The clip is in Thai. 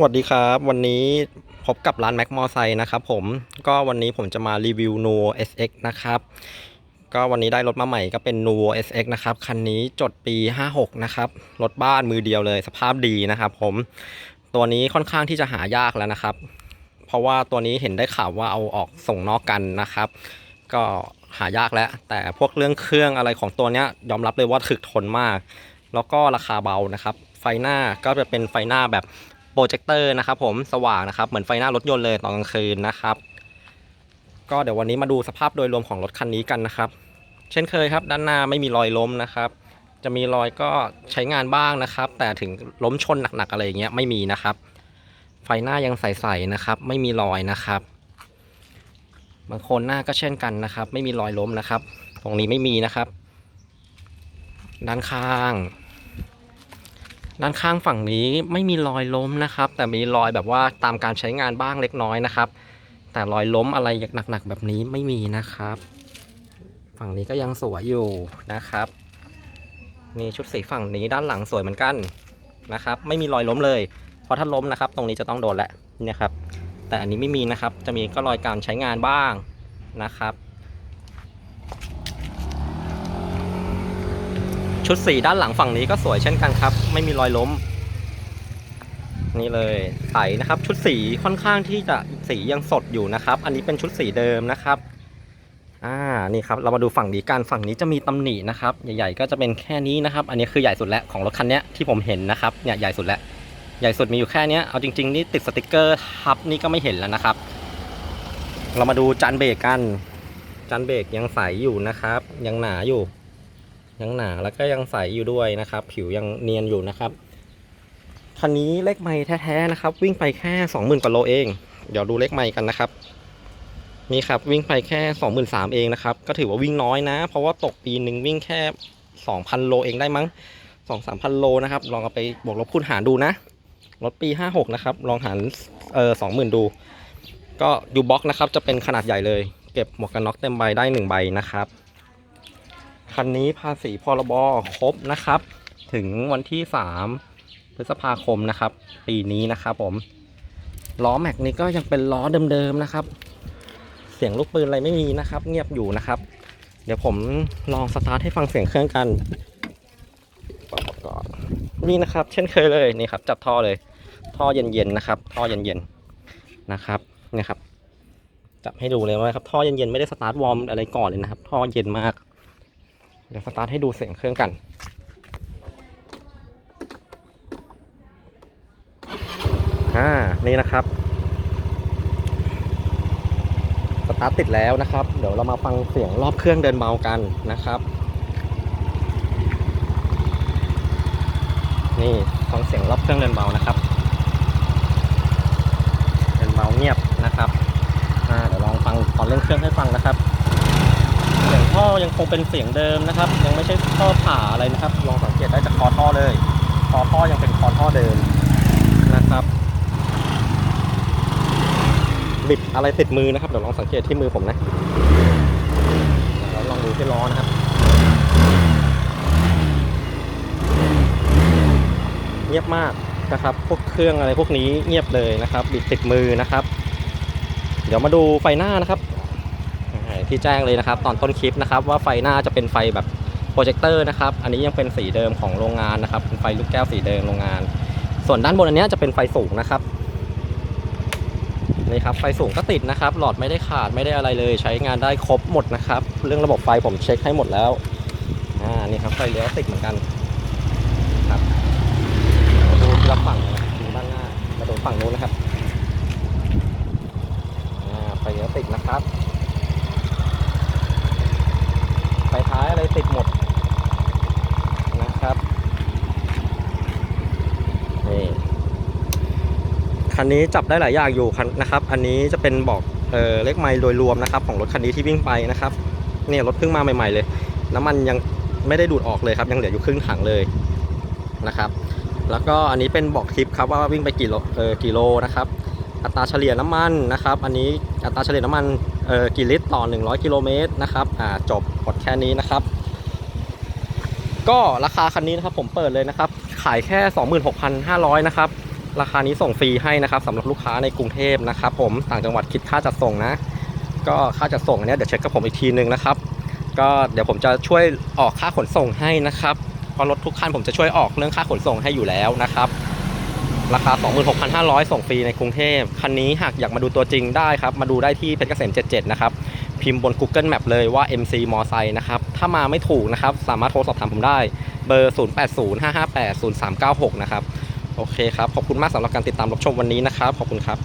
สวัสดีครับ วันนี้พบกับร้านแม็กมอไซค์นะครับผมก็วันนี้ผมจะมารีวิว n u o SX นะครับก็วันนี้ได้รถมาใหม่ก็เป็น n u o SX นะครับคันนี้จดปี 56 นะครับรถบ้านมือเดียวเลย สภาพดีนะครับผมตัวนี้ค่อนข้างที่จะหายากแล้วนะครับ เพราะว่าตัวนี้เห็นได้ข่าวว่าเอาออกส่งนอกกันนะครับ ก็หายากแล้ว แต่พวกเรื่องเครื่องอะไรของตัวเนี้ยยอมรับเลยว่าถึกทนมาก แล้วก็ราคาเบานะครับ ไฟหน้าก็จะเป็นไฟหน้าแบบ รเจคเตอร์นะครับผมสว่างนะครับ เหมือนไฟหน้ารถยนต์เลยตอนกลางคืนนะครับ ก็เดี๋ยววันนี้มาดูสภาพโดยรวมของรถคันนี้กันนะครับ เช่นเคยครับ ด้านหน้าไม่มีรอยล้มนะครับ จะมีรอยก็ใช้งานบ้างนะครับ แต่ถึงล้มชนหนักๆอะไรอย่างเงี้ยไม่มีนะครับ ไฟหน้ายังใสๆนะครับ ไม่มีรอยนะครับบางคนหน้าก็เช่นกันนะครับ ไม่มีรอยล้มนะครับ ตรงนี้ไม่มีนะครับ ด้านข้าง ด้านข้างฝั่งนี้ไม่มีรอยล้มนะครับ แต่มีรอยแบบว่าตามการใช้งานบ้างเล็กน้อยนะครับ แต่รอยล้มอะไรหนักๆแบบนี้ไม่มีนะครับ ฝั่งนี้ก็ยังสวยอยู่นะครับนี่ชุดสีฝั่งนี้ด้านหลังสวยเหมือนกันนะครับ ไม่มีรอยล้มเลย เพราะถ้าล้มนะครับ ตรงนี้จะต้องโดนแหละเนี่ยครับ แต่อันนี้ไม่มีนะครับ จะมีก็รอยการใช้งานบ้างนะครับ ชุดสีด้านหลังฝั่งนี้ก็สวยเช่นกันครับ ไม่มีรอยล้ม นี่เลยใสนะครับ ชุดสีค่อนข้างที่จะสียังสดอยู่นะครับ อันนี้เป็นชุดสีเดิมนะครับอ่านี่ครับเรามาดูฝั่งนี้กันฝั่งนี้จะมีตำหนินะครับ ใหญ่ๆก็จะเป็นแค่นี้นะครับ อันนี้คือใหญ่สุดแล้วของรถคันนี้ที่ผมเห็นนะครับเนี่ยใหญ่สุดแล้วใหญ่สุดมีอยู่แค่นี้เอาจริงๆนี่ติดสติกเกอร์ทับนี่ก็ไม่เห็นแล้วนะครับ เรามาดูจานเบรกกันจานเบรกยังใสอยู่นะครับ ยังหนาอยู่ ยังหนาแล้วก็ยังใสอยู่ด้วยนะครับ ผิวยังเนียนอยู่นะครับคันนี้เลขไม้แท้ๆนะครับ วิ่งไปแค่20,000กว่าโลเอง เดี๋ยวดูเลขไม้กันนะครับนี่ครับวิ่งไปแค่23,000เองนะครับ ก็ถือว่าวิ่งน้อยนะ เพราะว่าตกปีหนึ่งวิ่งแค่2,000โลเองได้มั้ง2-3,000โลนะครับ ลองเอาไปบวกลบคูณหารดูนะรถปี56นะครับ ลองหารเออ20,000ดู ก็ยูบ็อกนะครับ จะเป็นขนาดใหญ่เลย เก็บหมวกกันน็อกเต็มใบได้1ใบนะครับ คันนี้ภาษีพรบครบนะครับ ถึงวันที่ 3 พฤษภาคมนะครับ ปีนี้นะครับผม ล้อแม็กนี้ก็ยังเป็นล้อเดิมๆนะครับ เสียงลูกปืนอะไรไม่มีนะครับ เงียบอยู่นะครับ เดี๋ยวผมลองสตาร์ทให้ฟังเสียงเครื่องกันปรับก่อนนี่นะครับ เช่นเคยเลยนี่ครับ จับท่อเลย ท่อเย็นๆนะครับ ท่อเย็นๆนะครับนี่ครับจับให้ดูเลยว่าครับท่อเย็นๆไม่ได้สตาร์ทวอร์มอะไรก่อนเลยนะครับ ท่อเย็นมาก เดี๋ยวสตาร์ทให้ดูเสียงเครื่องกัน อ่า นี่นะครับ สตาร์ทติดแล้วนะครับ เดี๋ยวเรามาฟังเสียงรอบเครื่องเดินเบากันนะครับ นี่ฟังเสียงรอบเครื่องเดินเบานะครับ เดินเบาเงียบนะครับ อ่า เดี๋ยวลองฟังตอนเร่งเครื่องให้ฟังนะครับ เสียงท่อยังคงเป็นเสียงเดิมนะครับ ยังไม่ใช่ท่อผ่าอะไรนะครับ ลองสังเกตได้จากคอท่อเลย คอท่อยังเป็นคอท่อเดิมนะครับบิดอะไรติดมือนะครับเดี๋ยวลองสังเกตที่มือผมนะแล้วลองดูที่ล้อนะครับ เงียบมากนะครับ พวกเครื่องอะไรพวกนี้เงียบเลยนะครับ บิดติดมือนะครับ เดี๋ยวมาดูไฟหน้านะครับ ที่แจ้งเลยนะครับ ตอนต้นคลิปนะครับว่าไฟหน้าจะเป็นไฟแบบโปรเจคเตอร์นะครับ อันนี้ยังเป็นสีเดิมของโรงงานนะครับเป็นไฟลูกแก้วสีเดิมโรงงาน ส่วนด้านบนอันนี้จะเป็นไฟสูงนะครับนี่ครับไฟสูงก็ติดนะครับ หลอดไม่ได้ขาดไม่ได้อะไรเลย ใช้งานได้ครบหมดนะครับ เรื่องระบบไฟผมเช็คให้หมดแล้วอ่านี่ครับไฟเลี้ยวติดเหมือนกันครับดูทีละฝั่งดูด้านหน้ามาดูฝั่งนู้นนะครับอ่าไฟเลี้ยวติดนะครับ ไฟท้ายอะไร ติดหมดนะครับนี่คันนี้จับได้หลายอย่างอยู่คันนะครับ อันนี้จะเป็นบอกเออเลขไมล์โดยรวมนะครับ ของรถคันนี้ที่วิ่งไปนะครับเนี่ยรถเพิ่งมาใหม่ๆเลย น้ำมันยังไม่ได้ดูดออกเลยครับ ยังเหลืออยู่ครึ่งถังเลยนะครับ แล้วก็อันนี้เป็นบอกทริปครับว่าวิ่งไปกี่โลเออกี่โลนะครับอัตราเฉลี่ยน้ำมันนะครับ อันนี้อัตราเฉลี่ยน้ำมันเอ่อกี่ลิตรต่อ 100 กิโลเมตรนะครับ อ่า จบหมดแค่นี้นะครับ ก็ราคาคันนี้นะครับผมเปิดเลยนะครับ ขายแค่ 26,500นะครับ ราคานี้ส่งฟรีให้นะครับสำหรับลูกค้าในกรุงเทพนะครับ ผมต่างจังหวัดคิดค่าจัดส่งนะ ก็ค่าจัดส่งอันเนี้ยเดี๋ยวเช็คกับผมอีกทีนึงนะครับ ก็เดี๋ยวผมจะช่วยออกค่าขนส่งให้นะครับเพราะรถทุกคันผมจะช่วยออกเรื่องค่าขนส่งให้อยู่แล้วนะครับราคา 26,500 ส่งฟรีในกรุงเทพ คันนี้หากอยากมาดูตัวจริงได้ครับ มาดูได้ที่เพชรเกษม 77 นะครับ พิมพ์บน Google Map เลยว่า MC มอไซค์นะครับ ถ้ามาไม่ถูกนะครับ สามารถโทรสอบถามผมได้เบอร์ 0805580396 นะครับ โอเคครับ ขอบคุณมากสำหรับการติดตามรับชมวันนี้นะครับ ขอบคุณครับ